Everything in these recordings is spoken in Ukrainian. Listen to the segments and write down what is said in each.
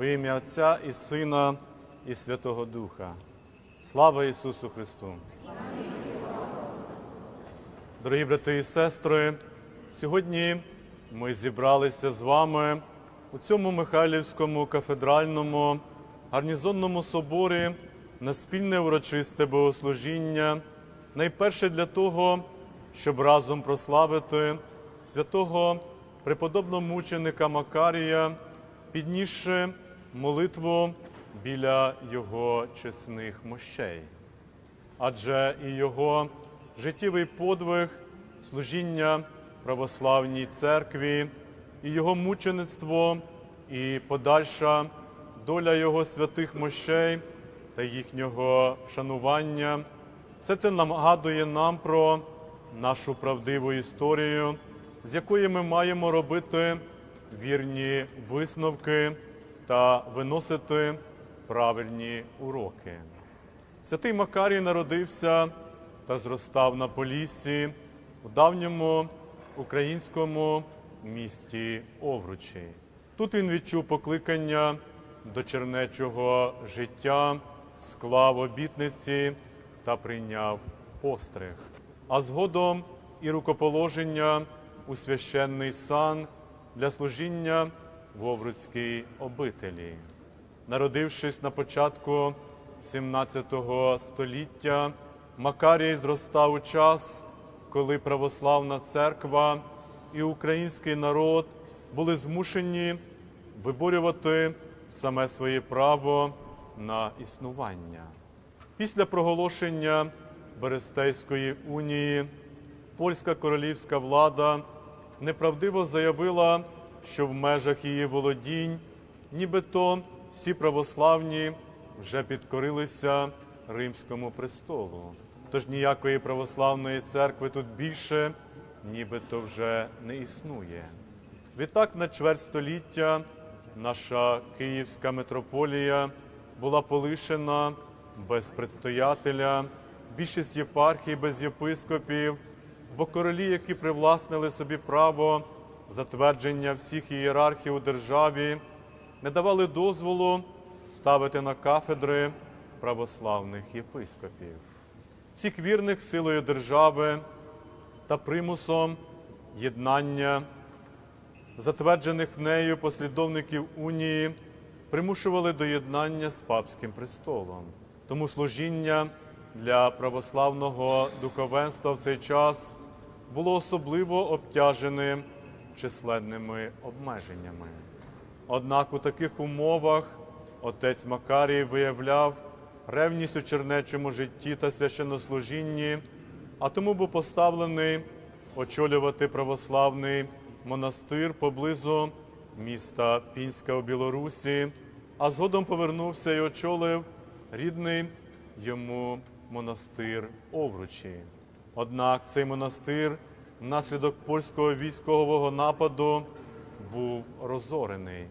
Во ім'я Отця і Сина, і Святого Духа. Слава Ісусу Христу! Дорогі брати і сестри, сьогодні ми зібралися з вами у цьому Михайлівському кафедральному гарнізонному соборі на спільне урочисте богослужіння, найперше для того, щоб разом прославити святого преподобного мученика Макарія, піднісши молитву біля його чесних мощей адже і його життєвий подвиг, служіння православній церкві, і його мучеництво, і подальша доля його святих мощей та їхнього шанування. Все це нагадує нам про нашу правдиву історію, з якої ми маємо робити вірні висновки та виносити правильні уроки. Святий Макарій народився та зростав на Поліссі в давньому українському місті Овручі. Тут він відчув покликання до чернечого життя, склав обітниці та прийняв постриг, а згодом і рукоположення у священний сан для служіння в Овруцькій обителі. Народившись на початку 17 століття, Макарій зростав у час, коли православна церква і український народ були змушені виборювати саме своє право на існування. Після проголошення Берестейської унії польська королівська влада неправдиво заявила, що в межах її володінь нібито всі православні вже підкорилися Римському престолу. Тож ніякої православної церкви тут більше нібито вже не існує. Відтак на чверть століття наша Київська митрополія була полишена без предстоятеля, більшість єпархій без єпископів, бо королі, які привласнили собі право затвердження всіх ієрархів у державі, не давали дозволу ставити на кафедри православних єпископів. Всіх вірних силою держави та примусом єднання затверджених нею послідовників унії примушували до єднання з папським престолом. Тому служіння для православного духовенства в цей час було особливо обтяженим численними обмеженнями. Однак у таких умовах отець Макарій виявляв ревність у чернечому житті та священнослужінні, а тому був поставлений очолювати православний монастир поблизу міста Пінська у Білорусі, а згодом повернувся і очолив рідний йому монастир Овручі. Однак цей монастир внаслідок польського військового нападу був розорений.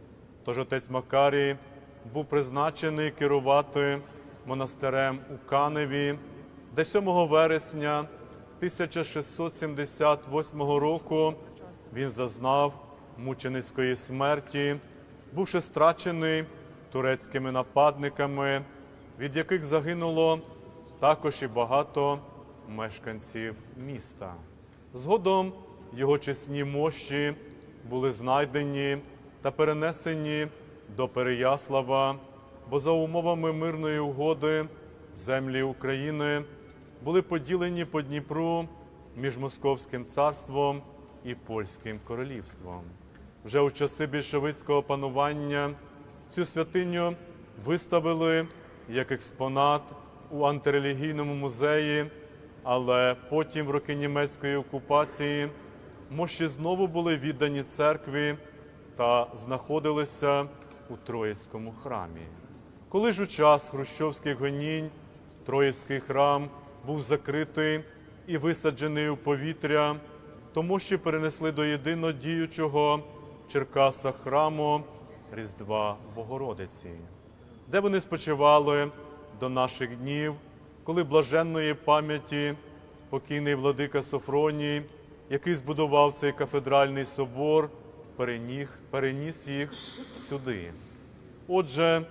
Тож отець Макарій був призначений керувати монастирем у Каневі, де 7 вересня 1678 року він зазнав мученицької смерті, бувши страчений турецькими нападниками, від яких загинуло також і багато мешканців міста. Згодом його чесні мощі були знайдені та перенесені до Переяслава, бо за умовами мирної угоди землі України були поділені по Дніпру між Московським царством і Польським королівством. Вже у часи більшовицького панування цю святиню виставили як експонат у антирелігійному музеї, але потім, в роки німецької окупації, мощі знову були віддані церкві та знаходилися у Троїцькому храмі. Коли ж у час хрущовських гонінь Троїцький храм був закритий і висаджений у повітря, то мощі перенесли до єдино діючого в Черкасах храму Різдва Богородиці, де вони спочивали до наших днів, коли блаженної пам'яті покійний владика Софроній, який збудував цей кафедральний собор, переніс їх сюди. Отже,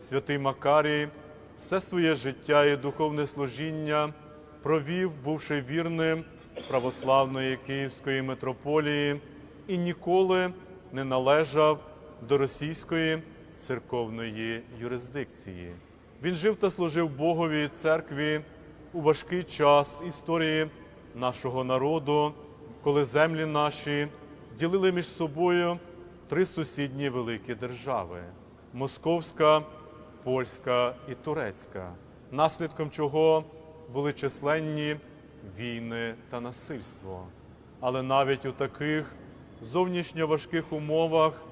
святий Макарій все своє життя і духовне служіння провів, бувши вірним православної Київської митрополії і ніколи не належав до російської церковної юрисдикції. Він жив та служив Богові церкві у важкий час історії нашого народу, коли землі наші ділили між собою три сусідні великі держави московська, польська і турецька, наслідком чого були численні війни та насильство. Але навіть у таких зовнішньо важких умовах,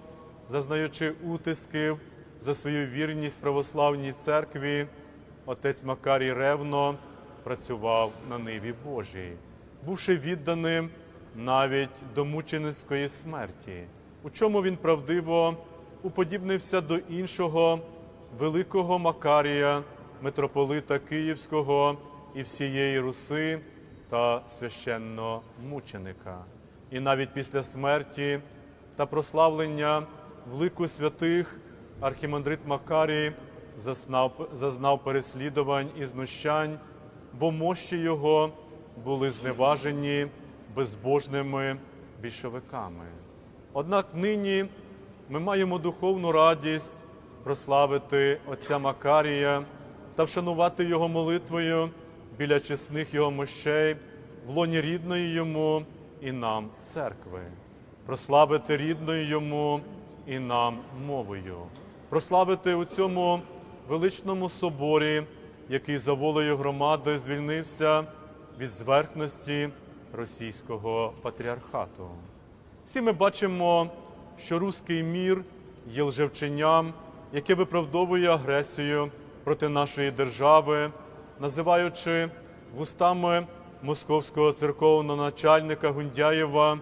зазнаючи утисків за свою вірність православній церкві, отець Макарій ревно працював на ниві Божій, бувши відданим навіть до мученицької смерті, у чому він правдиво уподібнився до іншого великого Макарія, митрополита Київського і всієї Руси та священномученика. І навіть після смерті та прославлення в лику святих архімандрит Макарій зазнав, зазнав переслідувань і знущань, бо мощі його були зневажені безбожними більшовиками. Однак нині ми маємо духовну радість прославити отця Макарія та вшанувати його молитвою біля чесних його мощей в лоні рідної йому і нам церкви, прославити рідною йому і нам мовою, прославити у цьому величному соборі, який за волею громади звільнився від зверхності російського патріархату. Всі ми бачимо, що руський мір є лжевченням, яке виправдовує агресію проти нашої держави, називаючи вустами московського церковного начальника Гундяєва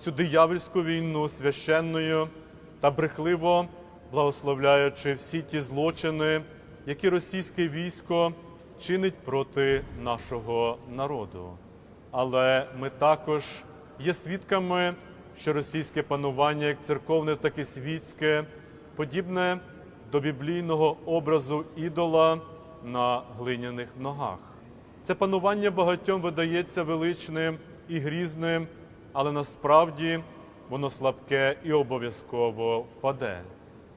цю диявольську війну священною та брехливо благословляючи всі ті злочини, які російське військо чинить проти нашого народу. Але ми також є свідками, що російське панування, як церковне, так і світське, подібне до біблійного образу ідола на глиняних ногах. Це панування багатьом видається величним і грізним, але насправді воно слабке і обов'язково впаде.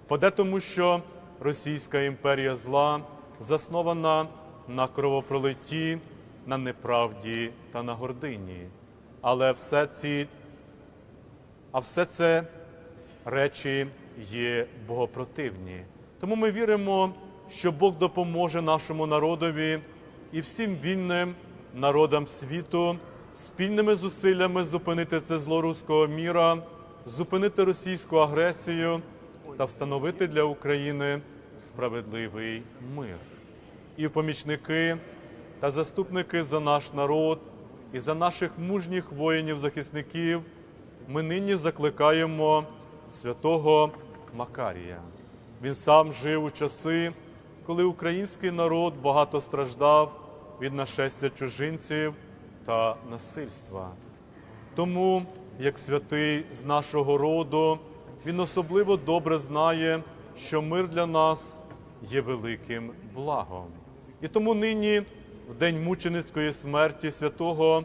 Впаде тому, що Російська імперія зла заснована на кровопролитті, на неправді та на гордині. Але все ці, а все це речі є богопротивні. Тому ми віримо, що Бог допоможе нашому народові і всім вільним народам світу спільними зусиллями зупинити це зло руського міра, зупинити російську агресію та встановити для України справедливий мир. І помічники та заступники за наш народ і за наших мужніх воїнів-захисників ми нині закликаємо святого Макарія. Він сам жив у часи, коли український народ багато страждав від нашестя чужинців та насильства. Тому, як святий з нашого роду, він особливо добре знає, що мир для нас є великим благом. І тому нині, в день мученицької смерті святого,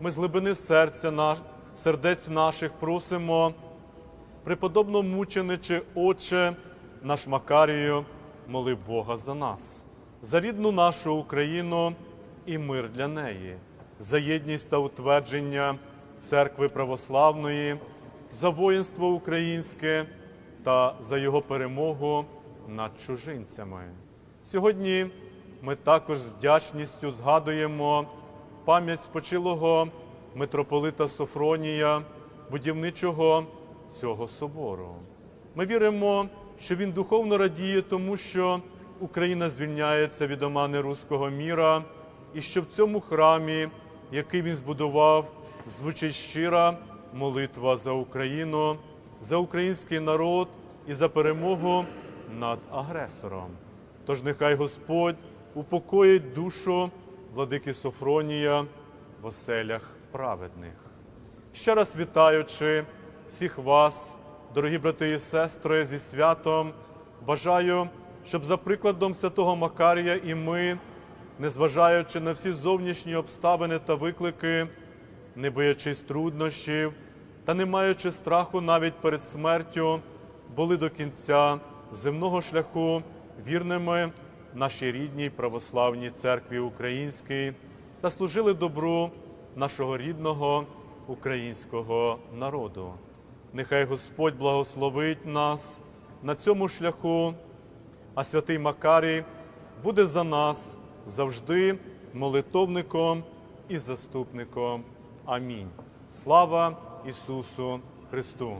ми з глибини серця наш, сердець наших просимо, преподобно мучениче, Отче, наш Макарію, моли Бога за нас, за рідну нашу Україну і мир для неї, за єдність та утвердження церкви православної, за воїнство українське та за його перемогу над чужинцями. Сьогодні ми також з вдячністю згадуємо пам'ять спочилого митрополита Софронія, будівничого цього собору. Ми віримо, що він духовно радіє тому, що Україна звільняється від омани руського міра, і що в цьому храмі, який він збудував, звучить щира молитва за Україну, за український народ і за перемогу над агресором. Тож нехай Господь упокоїть душу владики Софронія в оселях праведних. Ще раз вітаючи всіх вас, дорогі брати і сестри, зі святом Бажаю, щоб за прикладом святого Макарія і ми, незважаючи на всі зовнішні обставини та виклики, не боячись труднощів та не маючи страху навіть перед смертю, були до кінця земного шляху вірними нашій рідній православній церкві українській та служили добру нашого рідного українського народу. Нехай Господь благословить нас на цьому шляху, а святий Макарій буде за нас завжди молитовником і заступником. Амінь. Слава Ісусу Христу!